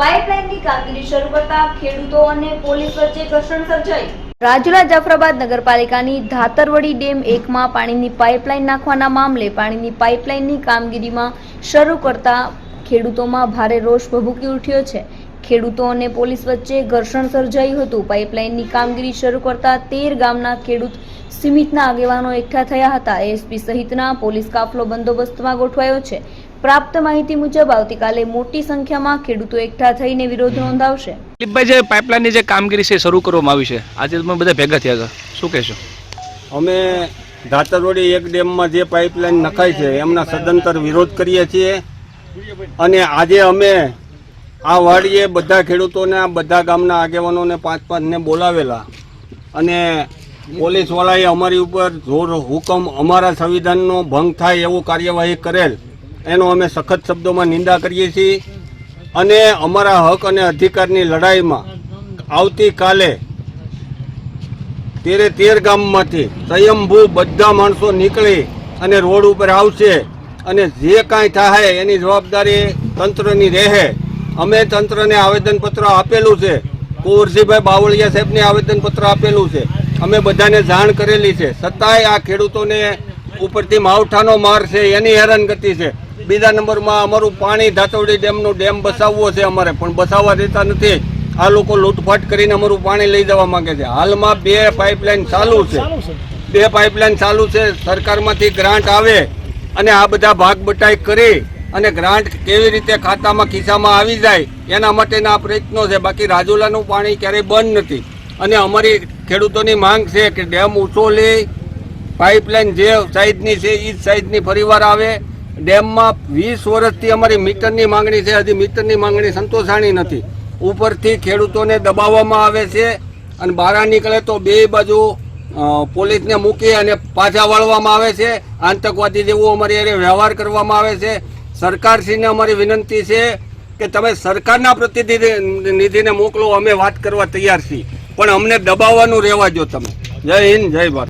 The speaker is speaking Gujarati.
પાઇપલાઇનની કામગીરી શરૂ કરતા ખેડૂતો અને પોલીસ વચ્ચે ઘર્ષણ સર્જાઈ રાજુલા જાફરાબાદ નગરપાલિકાની ધાતરવડી ડેમ એકમાં પાણીની પાઇપલાઇન નાખવાના મામલે પાણીની પાઇપલાઇનની કામગીરીમાં શરૂ કરતા ખેડૂતોમાં ભારે રોષ ભભૂકી ઉઠ્યો છે. ખેડૂતો અને પોલીસ વચ્ચે ઘર્ષણ સર્જાયું હતું. પાઇપલાઇનની કામગીરી શરૂ કરતા તેર ગામના ખેડૂત સિમિતના આગેવાનો એકઠા થયા હતા. એસપી સહિતના પોલીસ કાફલો બંદોબસ્તમાં ગોઠવાયો છે. પ્રાપ્ત માહિતી મુજબ આવતીકાલે મોટી સંખ્યામાં ખેડૂતો એકઠા થઈને વિરોધ નોંધાવશે. દિલીપભાઈ જે પાઇપલાઇનની જે કામગીરી છે એ શરૂ કરવામાં આવી છે. આજે તમે બધા ભેગા થયા હતા. શું કહેશો? અમે ધાતરવડી એક ડેમમાં જે પાઇપલાઇન નખાય છે એમના સદંતર વિરોધ કરીએ છીએ. અને આજે અમે આ વાડીએ બધા ખેડૂતોને આ બધા ગામના આગેવાનોને પાંચ પાંચને બોલાવેલા. અને પોલીસવાળાએ અમારી ઉપર જોર હુકમ અમારા સંવિધાનનો ભંગ થાય એવું કાર્યવાહી કરેલ. એનો અમે સખત શબ્દોમાં નિંદા કરીએ છીએ. અને અમારા હક અને અધિકારની લડાઈમાં આવતીકાલે તેરે તેર ગામમાંથી સ્વયંભૂ બધા માણસો નીકળી અને રોડ ઉપર આવશે અને જે કાંઈ થાય એની જવાબદારી તંત્રની રહે. અમે તંત્રને આવેદનપત્ર આપેલું છે. કુંવરજીભાઈ બાવળિયા સાહેબને આવેદનપત્ર આપેલું છે. અમે બધાને જાણ કરેલી છે. છતાંય આ ખેડૂતોને ઉપરથી માવઠાનો માર છે. એની હેરાનગતિ છે. બીજા નંબરમાં અમારું પાણી ધાતવડી ડેમનું ડેમ બસાવવો છે અમારે, પણ બસાવવા દેતા નથી. આ લોકો લૂંટફાટ કરીને અમારું પાણી લઈ જવા માંગે છે. હાલમાં બે પાઇપલાઇન ચાલુ છે. બે પાઇપલાઇન ચાલુ છે. સરકારમાંથી ગ્રાન્ટ આવે અને આ બધા ભાગ બટાઈ કરી અને ગ્રાન્ટ કેવી રીતે ખાતામાં ખિસ્સામાં આવી જાય, એના માટેના પ્રયત્નો છે. બાકી રાજુલાનું પાણી ક્યારેય બંધ નથી. અને અમારી ખેડૂતોની માંગ છે કે ડેમ ઊંચો લે. પાઇપલાઇન જે સાઈઝની છે એ જ સાઈઝની ફરીવાર આવે. ડેમમાં વીસ વર્ષથી અમારી મીટરની માંગણી છે. હજી મીટરની માંગણી સંતોષાણી નથી. ઉપરથી ખેડૂતોને દબાવવામાં આવે છે અને બહાર નીકળે તો બે બાજુ પોલીસને મૂકી અને પાછા વાળવામાં આવે છે. આતંકવાદી જેવું અમારી અરે વ્યવહાર કરવામાં આવે છે. સરકારશ્રીને અમારી વિનંતી છે કે તમે સરકારના પ્રતિનિધિને મોકલો. અમે વાત કરવા તૈયાર છીએ. પણ અમને દબાવવાનું રહેવા જો તમે. જય હિન્દ, જય ભારત.